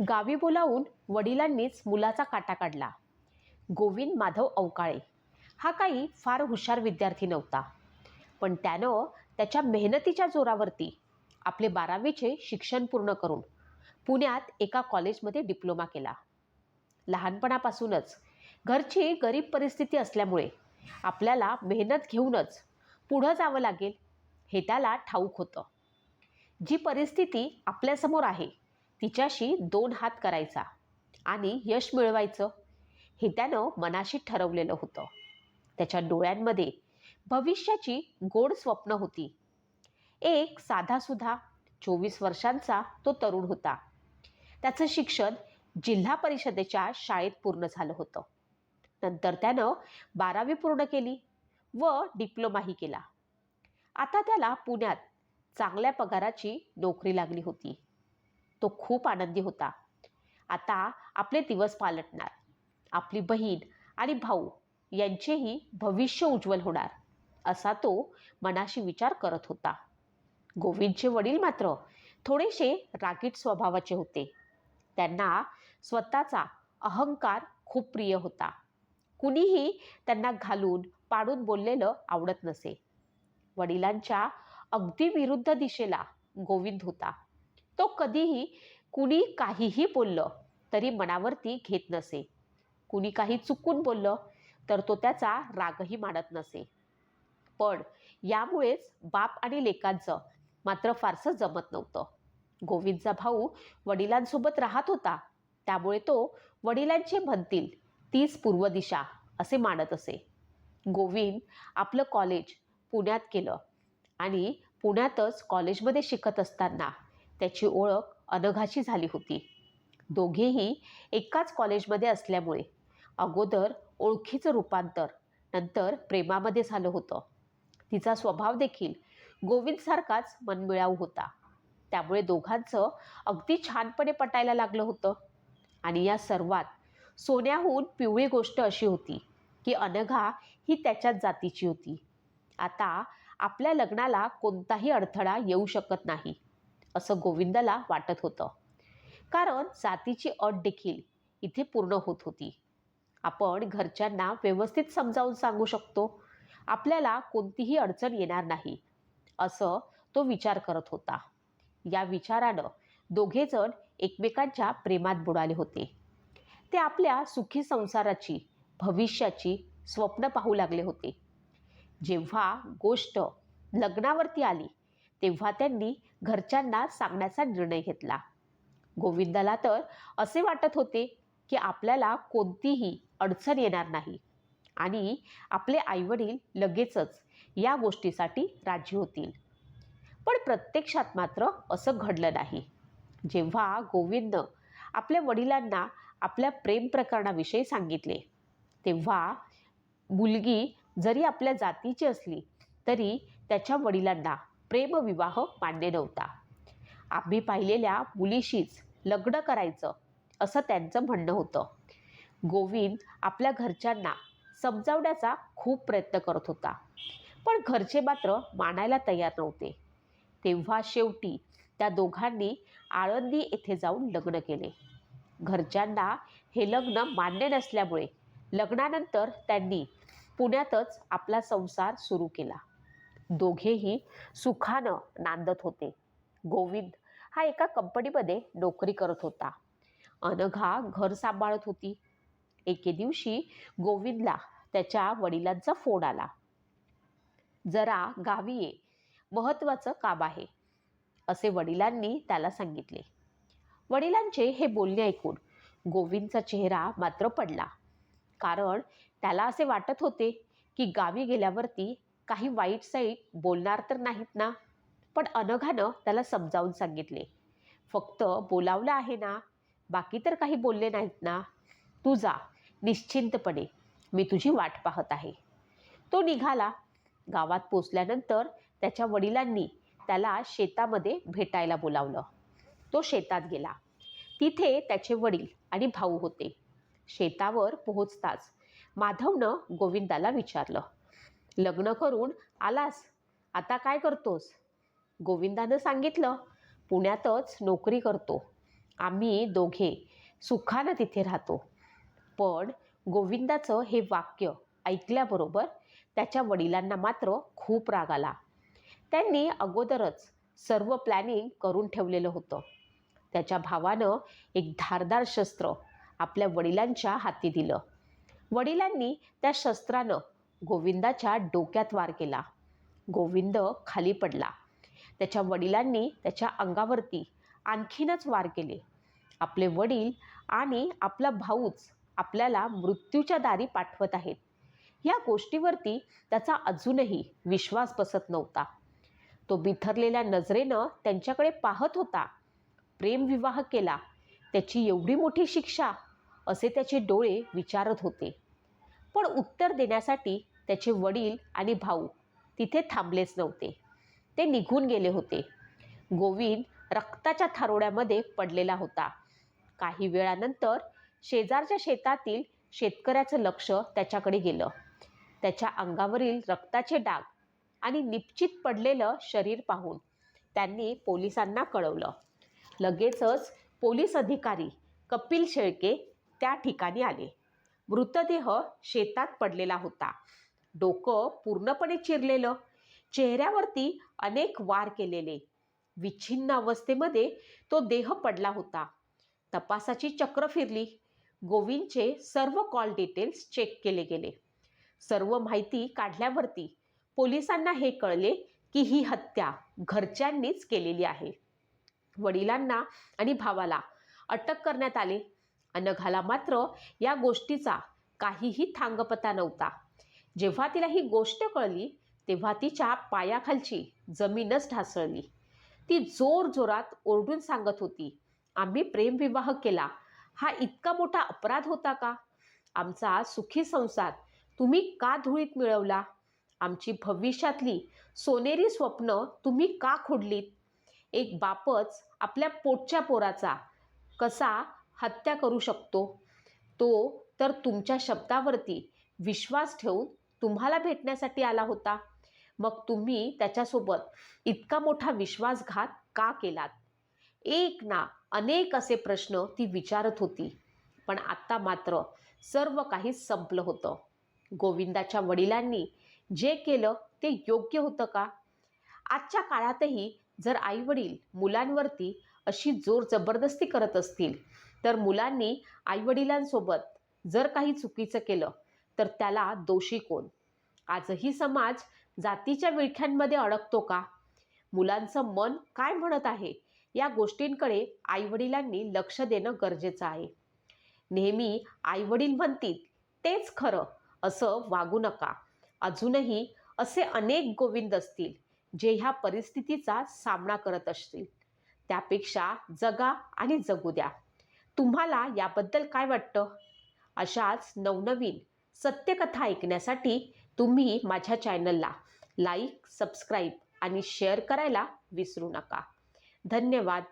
गावी बोलावून वडिलांनीच मुलाचा काटा काढला. गोविंद माधव अवकाळे. हा काही फार हुशार विद्यार्थी नव्हता. पण त्यानं त्याच्या मेहनतीच्या जोरावरती आपले बारावीचे शिक्षण पूर्ण करून पुण्यात एका कॉलेजमध्ये डिप्लोमा केला. लहानपणापासूनच घरची गरीब परिस्थिती असल्यामुळे आपल्याला मेहनत घेऊनच पुढं जावं लागेल हे त्याला ठाऊक होतं. जी परिस्थिती आपल्यासमोर आहे तिच्याशी दोन हात करायचा आणि यश मिळवायचं हे त्यानं मनाशी ठरवलेलं होतं. त्याच्या डोळ्यांमध्ये भविष्याची गोड स्वप्न होती. एक साधासुधा चोवीस वर्षांचा तो तरुण होता. त्याचं शिक्षण जिल्हा परिषदेच्या शाळेत पूर्ण झालं होतं. नंतर त्यानं बारावी पूर्ण केली व डिप्लोमाही केला. आता त्याला पुण्यात चांगल्या पगाराची नोकरी लागली होती. तो खूप आनंदी होता. आता आपले दिवस पालटणार. आपली बहीण आणि भाऊ यांचेही भविष्य उज्ज्वल होणार असा तो मनाशी विचार करत होता. गोविंदचे वडील मात्र थोडेसे रागीट स्वभावाचे होते. त्यांना स्वतःचा अहंकार खूप प्रिय होता. कुणीही त्यांना घालून पाडून बोललेलं आवडत नसे. वडिलांच्या अगदी विरुद्ध दिशेला गोविंद होता. तो कधीही कुणी काहीही बोललं तरी मनावरती घेत नसे. कुणी काही चुकून बोललं तर तो त्याचा रागही मानत नसे. पण यामुळेच बाप आणि लेकांचं मात्र फारसं जमत नव्हतं. गोविंदचा भाऊ वडिलांसोबत राहत होता. त्यामुळे तो वडिलांचे म्हणतील तीच पूर्व दिशा असे मानत असे. गोविंद आपलं कॉलेज पुण्यात केलं आणि पुण्यातच कॉलेजमध्ये शिकत असताना त्याची ओळख अनघाशी झाली होती. दोघेही एकाच कॉलेजमध्ये असल्यामुळे अगोदर ओळखीचं रूपांतर नंतर प्रेमामध्ये झालं होतं. तिचा स्वभाव देखील गोविंदसारखाच मनमिळाऊ होता. त्यामुळे दोघांचं अगदी छानपणे पटायला लागलं होतं. आणि या सर्वात सोन्याहून पिवळी गोष्ट अशी होती की अनघा ही त्याच्याच जातीची होती. आता आपल्या लग्नाला कोणताही अडथळा येऊ शकत नाही. असं गोविंदाला वाटत होतं. कारण जातीची अट देखील इथे पूर्ण होत होती. आपण घरच्यांना व्यवस्थित समजावून सांगू शकतो. आपल्याला कोणतीही अडचण येणार नाही असं तो विचार करत होता. या विचारानं दोघेजण एकमेकांच्या प्रेमात बुडाले होते. ते आपल्या सुखी संसाराची भविष्याची स्वप्न पाहू लागले होते. जेव्हा गोष्ट लग्नावरती आली तेव्हा त्यांनी घरच्यांना सांगण्याचा निर्णय घेतला. गोविंदाला तर असे वाटत होते की आपल्याला कोणतीही अडचण येणार नाही आणि आपले आईवडील लगेचच या गोष्टीसाठी राजी होतील. पण प्रत्यक्षात मात्र असं घडलं नाही. जेव्हा गोविंदनं आपल्या वडिलांना आपल्या प्रेम प्रकरणाविषयी सांगितले तेव्हा मुलगी जरी आपल्या जातीची असली तरी त्याच्या वडिलांना प्रेमविवाह मान्य नव्हता. आम्ही पाहिलेल्या मुलीशीच लग्न करायचं असं त्यांचं म्हणणं होतं. गोविंद आपल्या घरच्यांना समजावण्याचा खूप प्रयत्न करत होता. पण घरचे मात्र मानायला तयार नव्हते. तेव्हा शेवटी त्या दोघांनी आळंदी येथे जाऊन लग्न केले. घरच्यांना हे लग्न मान्य नसल्यामुळे लग्नानंतर त्यांनी पुण्यातच आपला संसार सुरू केला. दोघेही सुखानं नांदत होते. गोविंद हा एका कंपनीमध्ये नोकरी करत होता. अनघा घर सांभाळत होती. एके दिवशी गोविंदला त्याच्या वडिलांचा फोन आला. जरा गावी ये. महत्त्वाचं काम आहे. असे वडिलांनी त्याला सांगितले. वडिलांचे हे बोलणे ऐकून गोविंदचा चेहरा मात्र पडला. कारण त्याला असे वाटत होते की गावी गेल्यावरती काही वाईट साईट बोलणार तर नाहीत ना. पण अनघानं त्याला समजावून सांगितले. फक्त बोलावलं आहे ना बाकी तर काही बोलले नाहीत ना. तू जा निश्चिंतपणे. मी तुझी वाट पाहत आहे. तो निघाला. गावात पोचल्यानंतर त्याच्या वडिलांनी त्याला शेतामध्ये भेटायला बोलावलं. तो शेतात गेला. तिथे त्याचे वडील आणि भाऊ होते. शेतावर पोहोचताच माधवनं गोविंदाला विचारलं लग्न करून आलास. आता काय करतोस? गोविंदानं सांगितलं पुण्यातच नोकरी करतो. आम्ही दोघे सुखानं तिथे राहतो. पण गोविंदाचं हे वाक्य ऐकल्याबरोबर त्याच्या वडिलांना मात्र खूप राग आला. त्यांनी अगोदरच सर्व प्लॅनिंग करून ठेवलेलं होतं. त्याच्या भावानं एक धारदार शस्त्र आपल्या वडिलांच्या हाती दिलं. वडिलांनी त्या शस्त्रानं गोविंदाच्या डोक्यात वार केला. गोविंद खाली पडला. त्याच्या वडिलांनी त्याच्या अंगावरती आणखीनच वार केले. आपले वडील आणि आपला भाऊच आपल्याला मृत्यूच्या दारी पाठवत आहेत. या गोष्टीवरती त्याचा अजूनही विश्वास बसत नव्हता. तो बिथरलेल्या नजरेनं त्यांच्याकडे पाहत होता. प्रेमविवाह केला. त्याची एवढी मोठी शिक्षा असे त्याचे डोळे विचारत होते. पण उत्तर देण्यासाठी त्याचे वडील आणि भाऊ तिथे थांबलेच नव्हते. ते निघून गेले होते. गोविंद रक्ताच्या थारोड्यामध्ये पडलेला होता. काही वेळानंतर शेजारच्या शेतातील शेतकऱ्याचं लक्ष त्याच्याकडे गेलं. त्याच्या अंगावरील रक्ताचे डाग आणि निश्चित पडलेलं शरीर पाहून त्यांनी पोलिसांना कळवलं. लगेचच पोलीस अधिकारी कपिल शेळके त्या ठिकाणी आले. मृतदेह शेतात पडलेला होता. डोकं पूर्णपणे चिरलेलं. चेहऱ्यावरती अनेक वार केलेले. विच्छिन्न अवस्थेमध्ये तो देह पडला होता. तपासाची चक्र फिरली. गोविंदचे सर्व कॉल डिटेल्स चेक केले गेले. सर्व माहिती काढल्यावरती पोलिसांना हे कळले की ही हत्या घरच्यांनीच केलेली आहे. वडिलांना आणि भावाला अटक करण्यात आली. अनघाला मात्र या गोष्टीचा काहीही थांगपता नव्हता. जेव्हा तिला ही गोष्ट कळली तेव्हा तिच्या पायाखालची जमीनच ढासळली. ती जोर जोरात ओरडून सांगत होती आम्ही प्रेमविवाह केला. हा इतका मोठा अपराध होता का? आमचा सुखी संसार तुम्ही का धुळीत मिळवला? आमची भविष्यातली सोनेरी स्वप्न तुम्ही का खोडलीत? एक बापच आपल्या पोटच्या पोराचा कसा हत्या करू शकतो. तो तर तुमच्या शब्दावरती विश्वास ठेवून तुम्हाला भेटण्यासाठी आला होता. मग तुम्ही त्याच्यासोबत इतका मोठा विश्वासघात का केलात? एक ना अनेक असे प्रश्न ती विचारत होती. पण आत्ता मात्र सर्व काही संपलं होतं. गोविंदाच्या वडिलांनी जे केलं ते योग्य होतं का? आजच्या काळातही जर आईवडील मुलांवरती अशी जोर जबरदस्ती करत असतील. तर मुलांनी आईवडिलांसोबत जर काही चुकीचं केलं तर त्याला दोषी कोण? आजही समाज जातीच्या विळख्यांमध्ये अडकतो का? मुलांचं मन काय म्हणत आहे? या गोष्टींकडे आईवडिलांनी लक्ष देणं गरजेचं आहे. नेहमी आईवडील म्हणतील तेच खरं असं वागू नका. अजूनही असे अनेक गोविंद असतील जे ह्या परिस्थितीचा सामना करत असतील. त्यापेक्षा जगा आणि जगू द्या. तुम्हाला याबद्दल काय वाटतं? अशाच नवनवीन सत्यकथा ऐकण्यासाठी तुम्ही माझ्या चॅनलला लाईक सबस्क्राईब आणि शेअर करायला विसरू नका. धन्यवाद.